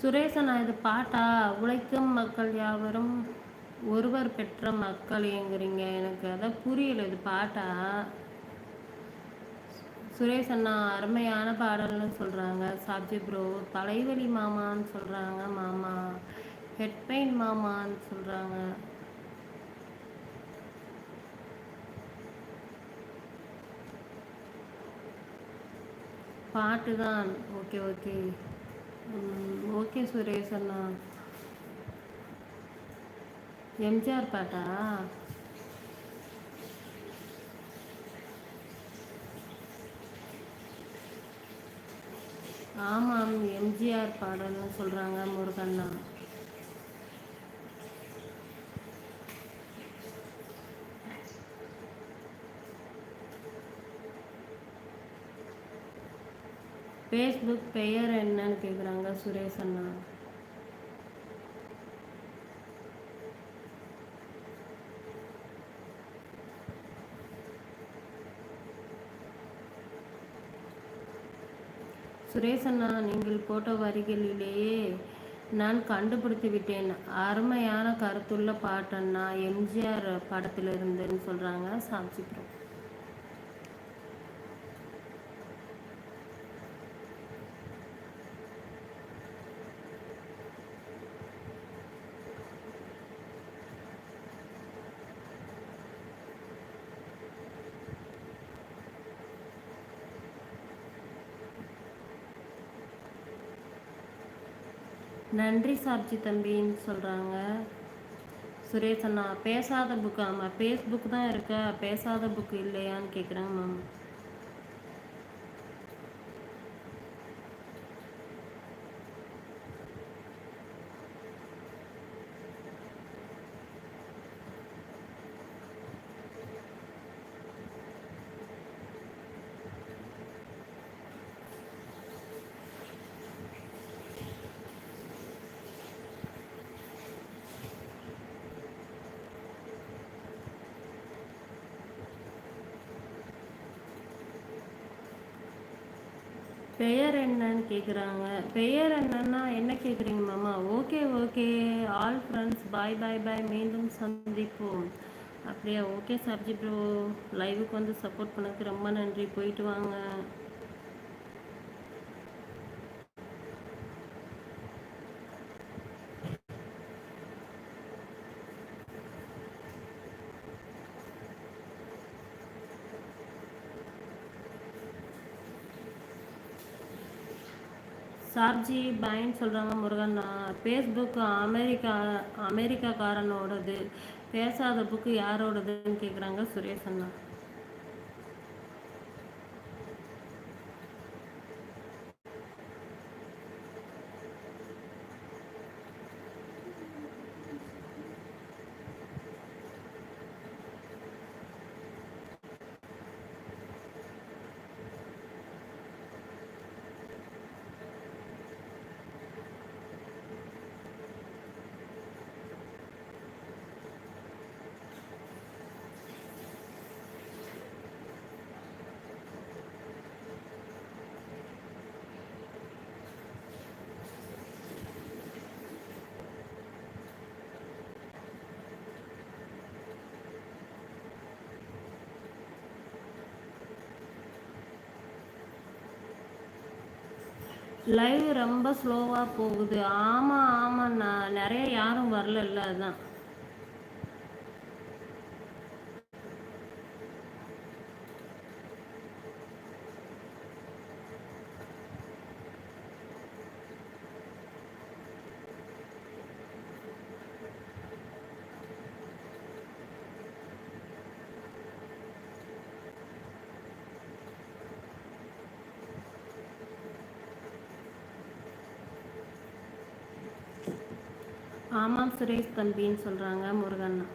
சுரேசன் இது பாட்டா உழைக்கும் மக்கள் யாவரும் ஒருவர் பெற்ற மக்கள்ங்கிறீங்க எனக்கு அதான் புரியல இது பாட்டா. சுரேஷ் அண்ணா அருமையான பாடல்னு சொல்கிறாங்க சாப்ஜி ப்ரோ தலைவலி மாமான்னு சொல்கிறாங்க மாமா. ஹெட் பெயின் மாமான்னு சொல்கிறாங்க பாட்டு தான் ஓகே ஓகே. ஓகே சுரேஷ் அண்ணா எம்ஜிஆர் பாட்டா? ஆமாம் எம்ஜிஆர் பாடல்னு சொல்கிறாங்க முருகண்ணா. ஃபேஸ்புக் பெயர் என்னன்னு கேட்குறாங்க சுரேஷ் அண்ணா. சுரேஷ் அண்ணா நீங்கள் போட்ட வரிகளிலேயே நான் கண்டுபிடித்து விட்டேன். அருமையான கருத்துள்ள பாட்டண்ணா எம்ஜிஆர் படத்திலிருந்துன்னு சொல்கிறாங்க சாட்சிக்கிறோம் நன்றி சாட்சி தம்பின்னு சொல்கிறாங்க சுரேஷ் அண்ணா பேசாத புக்கு ஆமாம் ஃபேஸ்புக் தான் இருக்கா? பேசாத புக்கு இல்லையான்னு கேட்குறாங்க மேம். பெயர் என்னன்னு கேட்குறாங்க பெயர் என்னன்னா என்ன கேட்குறீங்க மாமா? Okay okay. All friends bye bye bye மீண்டும் சந்திப்போம். அப்படியா? ஓகே சப்ஜி ப்ரோ லைவுக்கு வந்து சப்போர்ட் பண்ணதுக்கு ரொம்ப நன்றி. போயிட்டு வாங்க. சார்ஜி பாயின்னு சொல்கிறாங்க முருகன். Facebook America அமெரிக்காக்காரனோடது. பேசாத புக்கு யாரோடதுன்னு கேட்குறாங்க சுரேஷ் அண்ணா. லைவ் ரொம்ப ஸ்லோவாக போகுது. ஆமாம் ஆமாண்ணா நிறைய யாரும் வரல அதுதான் ஆமாம் சுரேஷ் தம்பின்னு சொல்கிறாங்க முருகண்ணா.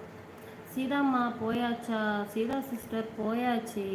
சீதாம்மா போயாச்சா? சீதா சிஸ்டர் போயாச்சு.